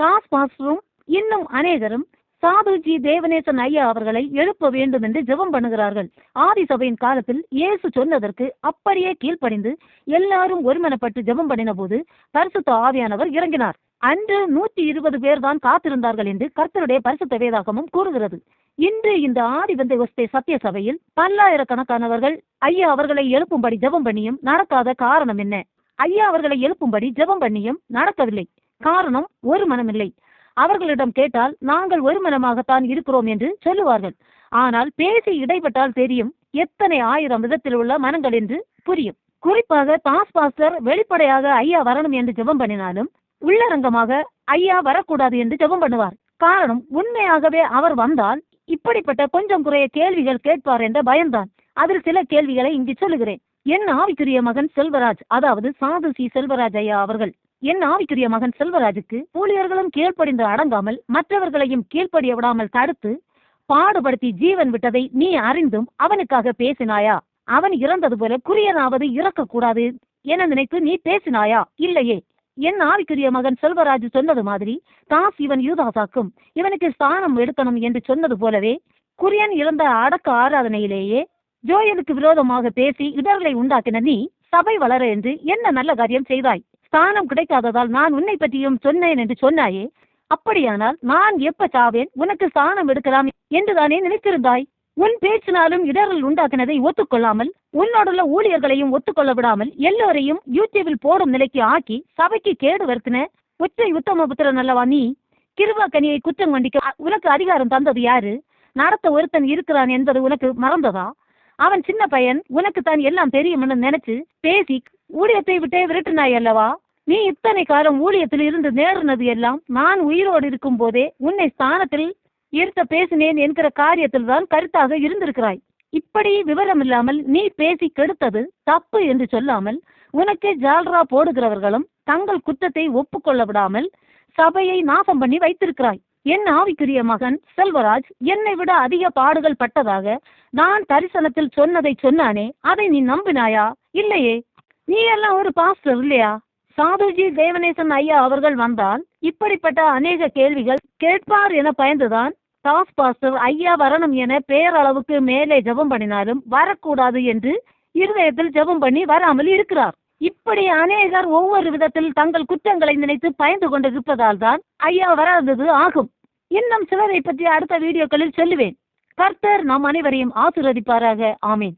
தாஸ் பாஸ்டரும் இன்னும் அநேகரும் சாதுஜி தேவநேசன் ஐயா அவர்களை எழுப்ப வேண்டும் என்று ஜெபம் பண்ணுகிறார்கள். ஆதி சபையின் காலத்தில் இயேசு சொன்னதற்கு அப்படியே கீழ்ப்படிந்து எல்லாரும் ஒருமனப்பட்டு ஜெபம் பண்ணின போது பரிசுத்த ஆவியானவர் இறங்கினார். அன்று நூற்றி இருபது பேர் தான் காத்திருந்தார்கள் என்று கர்த்தருடைய பரிசுத்த வேதாகமும் கூறுகிறது. இன்று இந்த ஆதி வந்தை சத்திய சபையில் பல்லாயிரக்கணக்கானவர்கள் ஐயா அவர்களை எழுப்பும்படி ஜெபம் பண்ணியும் நடக்காத காரணம் என்ன? ஐயா அவர்களை எழுப்பும்படி ஜெபம் பண்ணியும் நடக்கவில்லை. காரணம் ஒரு மனமில்லை. அவர்களிடம் கேட்டால் நாங்கள் ஒரு மனமாகத்தான் இருக்கிறோம் என்று சொல்லுவார்கள். ஆனால் பேசி இடைப்பட்டால் தெரியும் எத்தனை ஆயிரம் விதத்தில் உள்ள மனங்கள் என்று புரியும். குறிப்பாக தாஸ் பாஸ்டர் வெளிப்படையாக ஐயா வரணும் என்று ஜெபம் பண்ணினாலும் உள்ளரங்கமாக ஐயா வரக்கூடாது என்று ஜெபம் பண்ணுவார். காரணம் உண்மையாகவே அவர் வந்தால் இப்படிப்பட்ட கொஞ்சம் குறைய கேள்விகள் கேட்பார் என்ற பயம்தான். அதில் சில கேள்விகளை இங்கு சொல்லுகிறேன். என் ஆவிக்குரிய மகன் செல்வராஜ் அதாவது சாது சி. செல்வராஜ் ஐயா அவர்கள் என் ஆவிக்குரிய மகன் செல்வராஜுக்கு ஊழியர்களும் கீழ்ப்படிந்து அடங்காமல் மற்றவர்களையும் கீழ்ப்படிய விடாமல் தடுத்து பாடுபடுத்தி ஜீவன் விட்டதை நீ அறிந்தும் அவனுக்காக பேசினாயா? அவன் இறந்தது போல குரியனாவது இறக்கக்கூடாது என நினைத்து நீ பேசினாயா? இல்லையே. என் ஆவிக்குரிய மகன் செல்வராஜ் சொன்னது மாதிரி தாஸ் இவன் யூதாசாக்கும். இவனுக்கு ஸ்தானம் எடுக்கணும் என்று சொன்னது போலவே குரியன் இழந்த அடக்க ஆராதனையிலேயே ஜோயலுக்கு விரோதமாக பேசி இடர்களை உண்டாக்கின நீ சபை வளர என்று என்ன நல்ல காரியம் செய்தாய்? ஸ்தானம் கிடைக்காததால் நான் உன்னை பற்றியும் சொன்னேன் என்று சொன்னாயே? அப்படியானால் நான் எப்ப சாவேன்? உனக்கு ஸ்தானம் எடுக்கலாம் என்றுதானே நினைத்திருந்தாய்? உன் பேச்சினாலும் இடர்கள் உண்டாக்கினதை ஒத்துக்கொள்ளாமல் உன்னோடுள்ள ஊழியர்களையும் ஒத்துக்கொள்ள விடாமல் எல்லோரையும் யூடியூபில் போடும் நிலைக்கு ஆக்கி சபைக்கு கேடு வருத்தின உச்ச உத்தம புத்திரன் அல்லவா நீ? கிருபா கனியை குற்றம் கண்டிக்க உனக்கு அதிகாரம் தந்தது யாரு? நடத்த ஒருத்தன் இருக்கிறான் என்பது உனக்கு மறந்ததா? அவன் சின்ன பையன் உனக்கு தான் எல்லாம் தெரியும்னு நினைச்சு பேசி ஊழியத்தை விட்டே விரட்டினாய் அல்லவா? நீ இத்தனை காலம் ஊழியத்தில் இருந்து நேர்னது எல்லாம் நான் உயிரோடு இருக்கும் போதே உன்னை ஸ்தானத்தில் இருத்த பேசினேன் என்கிற காரியத்தில் தான் கருத்தாக இருந்திருக்கிறாய். இப்படி விவரம் இல்லாமல் நீ பேசி கெடுத்தது தப்பு என்று சொல்லாமல் உனக்கே ஜால்ரா போடுகிறவர்களும் தங்கள் குற்றத்தை ஒப்புக்கொள்ள விடாமல் சபையை நாசம் பண்ணி வைத்திருக்கிறாய். என் ஆவிக்குரிய மகன் செல்வராஜ் என்னை விட அதிக பாடுகள் பட்டதாக நான் தரிசனத்தில் சொன்னதை சொன்னானே அதை நீ நம்பினாயா? இல்லையே. நீ எல்லாம் ஒரு பாஸ்டர் இல்லையா? சாதுஜி தேவநேசன் ஐயா அவர்கள் வந்தால் இப்படிப்பட்ட அநேக கேள்விகள் கேட்பார் என பயந்துதான் டாஸ் பாஸ்டர் ஐயா வரணும் என பேரளவுக்கு மேலே ஜெபம் பண்ணினாலும் வரக்கூடாது என்று இருதயத்தில் ஜெபம் பண்ணி வராமல் இருக்கிறார். இப்படி அநேகர் ஒவ்வொரு விதத்தில் தங்கள் குற்றங்களை நினைத்து பயந்து கொண்டிருப்பதால் தான் ஐயா வராதது ஆகும். இன்னும் சிலரை பற்றி அடுத்த வீடியோக்களில் சொல்லுவேன். கர்த்தர் நம் அனைவரையும் ஆசீர்வதிப்பாராக. ஆமீன்.